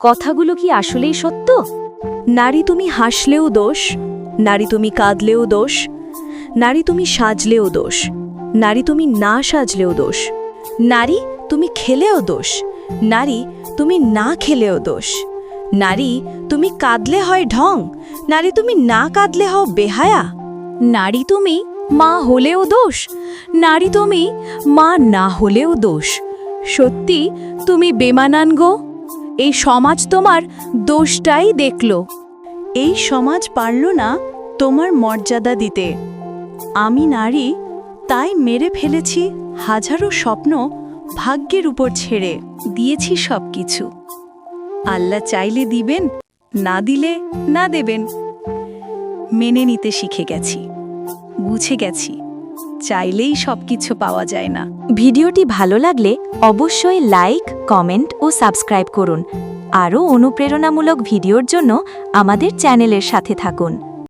কথাগুলো কি আসলেই সত্য নারী তুমি হাসলেও দোষ নারী তুমি কাঁদলেও দোষ নারী তুমি সাজলেও দোষ নারী তুমি না সাজলেও দোষ নারী তুমি খেলেও দোষ নারী তুমি না খেলেও দোষ নারী তুমি কাঁদলে হয় ঢং নারী তুমি না কাঁদলে হও বেহায়া নারী তুমি মা হলেও দোষ নারী তুমি মা না হলেও দোষ সত্যি তুমি বেমানান গো এই সমাজ তোমার দোষটাই দেখল। এই সমাজ পারল না তোমার মর্যাদা দিতে। আমি নারী, তাই মেরে ফেলেছি হাজারো স্বপ্ন ভাগ্যের উপর ছেড়ে দিয়েছি সব কিছু আল্লাহ চাইলে দিবেন, না দিলে না দেবেন। মেনে নিতে শিখে গেছি, বুঝে গেছি। চাইলেই সব কিছু পাওয়া যায় না। ভিডিওটি ভালো লাগলে অবশ্যই লাইক, কমেন্ট ও সাবস্ক্রাইব করুন। আরও অনুপ্রেরণামূলক ভিডিওর জন্য আমাদের চ্যানেলের সাথে থাকুন।